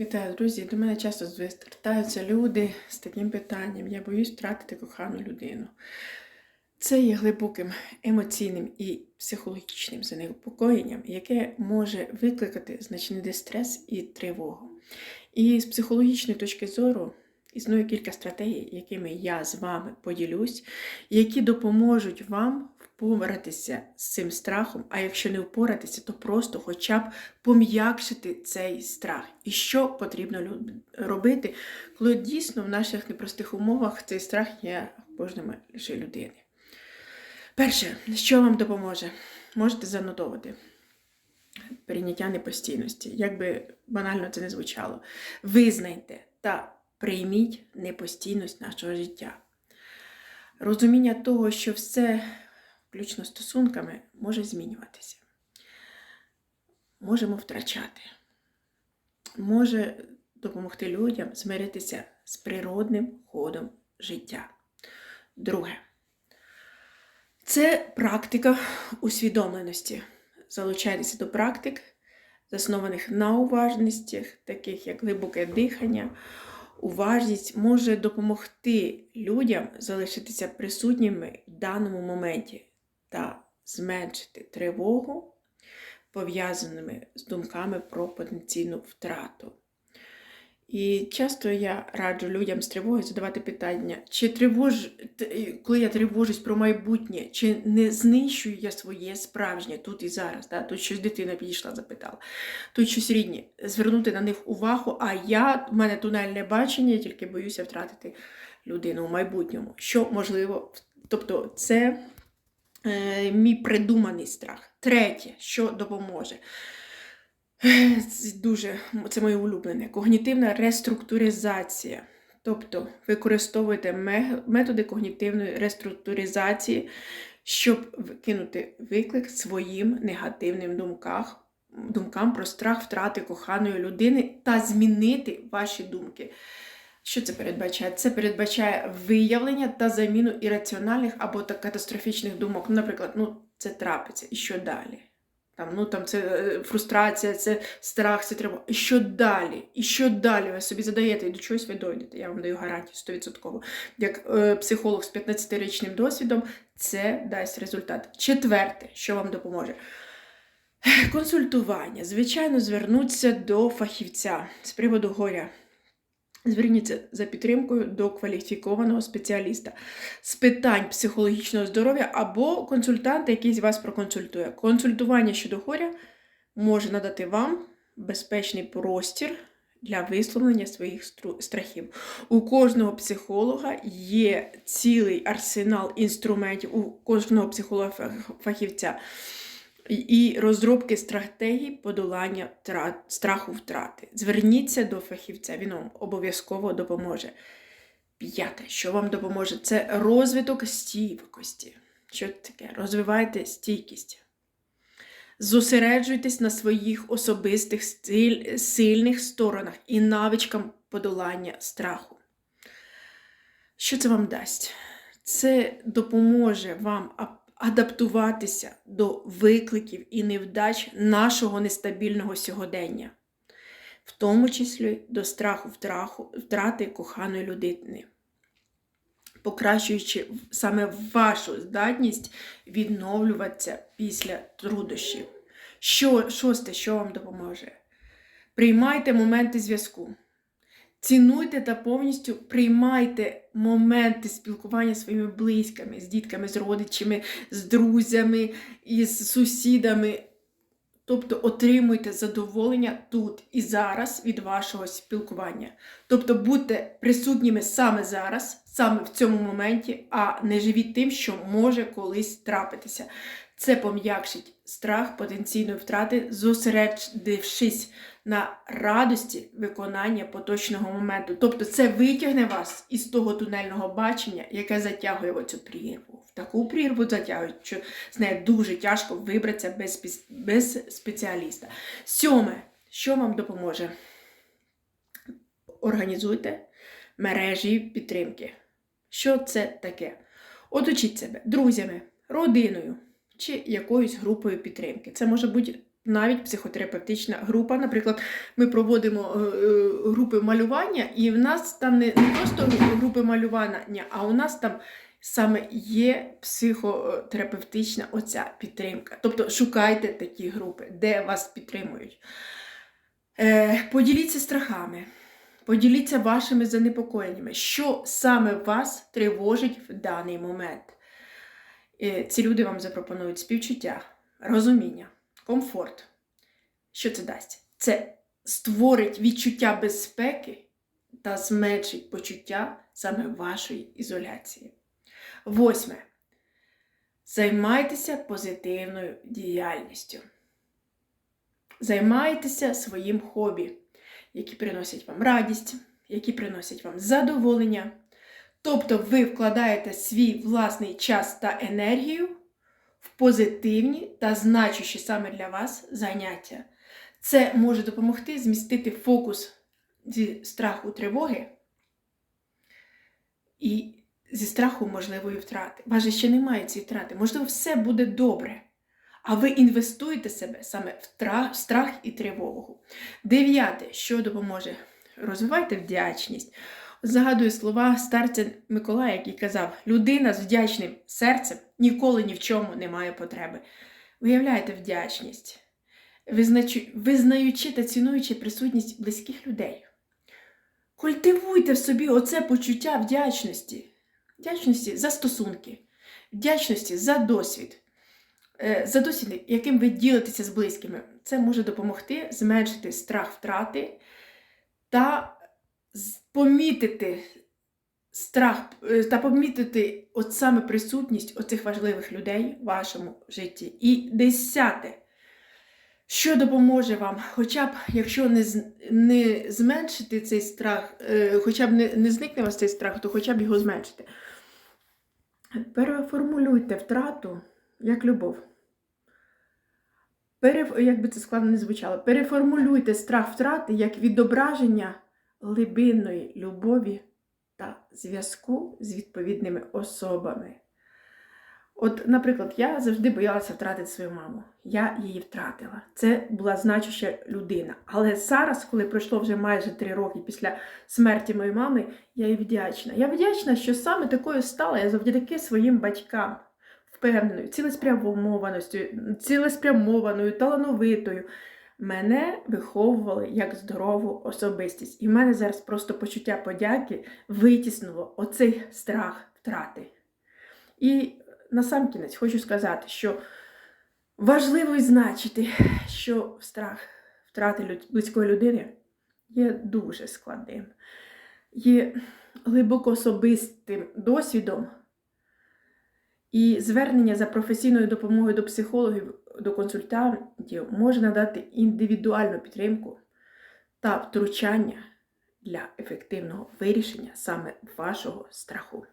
Вітаю, друзі! До мене часто звертаються люди з таким питанням: я боюсь втратити кохану людину. Це є глибоким емоційним і психологічним занепокоєнням, яке може викликати значний дистрес і тривогу. І з психологічної точки зору існує кілька стратегій, якими я з вами поділюсь, які допоможуть вам впоратися з цим страхом, а якщо не впоратися, то просто хоча б пом'якшити цей страх. І що потрібно робити, коли дійсно в наших непростих умовах цей страх є в лише людини. Перше, що вам допоможе? Можете занотовувати прийняття непостійності, як би банально це не звучало. Визнайте та прийміть непостійність нашого життя. Розуміння того, що все, включно стосунками, може змінюватися. Можемо втрачати. Може допомогти людям змиритися з природним ходом життя. Друге. Це практика усвідомленості. Залучайтеся до практик, заснованих на уважності, таких як глибоке дихання. Уважність може допомогти людям залишитися присутніми в даному моменті та зменшити тривогу, пов'язаними з думками про потенційну втрату. І часто я раджу людям з тривогою задавати питання, чи тривож, коли я тривожусь про майбутнє, чи не знищую я своє справжнє тут і зараз. Да? Тут щось дитина підійшла, запитала, тут щось рідні, звернути на них увагу, а я, в мене тунельне бачення, я тільки боюся втратити людину в майбутньому. Що можливо, тобто це мій придуманий страх. Третє, що допоможе. Це дуже це моє улюблене. Когнітивна реструктуризація. Тобто використовуйте методи когнітивної реструктуризації, щоб кинути виклик своїм негативним думках, думкам про страх втрати коханої людини та змінити ваші думки. Що це передбачає? Це передбачає виявлення та заміну ірраціональних або та катастрофічних думок. Ну, Наприклад, ну це трапиться, і що далі? Там, ну, там, це е, фрустрація, це страх, це треба. І що далі? І що далі ви собі задаєте, і до чогось ви дойдете? Я вам даю гарантію 100%. Як е, психолог з 15-річним досвідом, це дасть результат. Четверте, що вам допоможе. Консультування. Звичайно, звернуться до фахівця з приводу горя. Зверніться за підтримкою до кваліфікованого спеціаліста з питань психологічного здоров'я або консультанта, який вас проконсультує. Консультування щодо горя може надати вам безпечний простір для висловлення своїх страхів. У кожного психолога є цілий арсенал інструментів, у кожного психолога-фахівця і розробки стратегій подолання втрат, страху втрати. Зверніться до фахівця, він вам обов'язково допоможе. П'яте, що вам допоможе, це розвиток стійкості. Що це таке? Розвивайте стійкість. Зосереджуйтесь на своїх особистих стиль- сильних сторонах і навичкам подолання страху. Що це вам дасть? Це допоможе вам адаптуватися до викликів і невдач нашого нестабільного сьогодення, в тому числі до страху втрати коханої людини, покращуючи саме вашу здатність відновлюватися після труднощів. Що, шосте, що вам допоможе? Приймайте моменти зв'язку. Цінуйте та повністю приймайте моменти спілкування своїми близькими, з дітками, з родичами, з друзями, із сусідами. Тобто отримуйте задоволення тут і зараз від вашого спілкування. Тобто будьте присутніми саме зараз, саме в цьому моменті, а не живіть тим, що може колись трапитися. Це пом'якшить страх потенційної втрати, зосередившись на радості виконання поточного моменту. Тобто це витягне вас із того тунельного бачення, яке затягує в оцю прірву. В таку прірву затягують, що з нею дуже тяжко вибратися без, без спеціаліста. Сьоме, що вам допоможе? Організуйте мережі підтримки. Що це таке? Оточіть себе друзями, родиною чи якоюсь групою підтримки. Це може бути навіть психотерапевтична група. Наприклад, ми проводимо е, е, групи малювання, і в нас там не, просто групи малювання, а у нас там саме є психотерапевтична оця підтримка. Тобто шукайте такі групи, де вас підтримують. Е, поділіться страхами, поділіться вашими занепокоєннями, що саме вас тривожить в даний момент. Е, ці люди вам запропонують співчуття, розуміння, комфорт. Що це дасть? Це створить відчуття безпеки та зменшить почуття саме вашої ізоляції. Восьме. Займайтеся позитивною діяльністю. Займайтеся своїм хобі, які приносять вам радість, які приносять вам задоволення. Тобто ви вкладаєте свій власний час та енергію в позитивні та значущі саме для вас заняття. Це може допомогти змістити фокус зі страху тривоги і зі страху можливої втрати. Важе ще немає цієї втрати. Можливо, все буде добре. А ви інвестуєте себе саме в страх і тривогу. Дев'яте, що допоможе? Розвивайте вдячність. Загадую слова старця Миколая, який казав: людина з вдячним серцем ніколи ні в чому не має потреби. Виявляйте вдячність, визнаючи та цінуючи присутність близьких людей. Культивуйте в собі оце почуття вдячності, вдячності за стосунки, вдячності за досвід, е, за досвід, яким ви ділитеся з близькими. Це може допомогти зменшити страх втрати та помітити страх е, та помітити от саме присутність оцих важливих людей в вашому житті. І десяте, що допоможе вам, хоча б якщо не, не зменшити цей страх, е, хоча б не, не зникне вас цей страх, то хоча б його зменшити. Переформулюйте втрату як любов. Пере, як би це складно не звучало, переформулюйте страх втрати як відображення глибинної любові та зв'язку з відповідними особами. От, наприклад, я завжди боялася втратити свою маму. Я її втратила. Це була значуща людина. Але зараз, коли пройшло вже майже три роки після смерті моєї мами, я їй вдячна. Я вдячна, що саме такою стала я завдяки своїм батькам, впевненою, цілеспрямованістю, цілеспрямованою, талановитою. Мене виховували як здорову особистість. І в мене зараз просто почуття подяки витіснуло оцей страх втрати. І насамкінець хочу сказати, що важливо відзначити, що страх втрати близької людини є дуже складним, є глибоко особистим досвідом. І звернення за професійною допомогою до психологів, до консультантів може надати індивідуальну підтримку та втручання для ефективного вирішення саме вашого страху.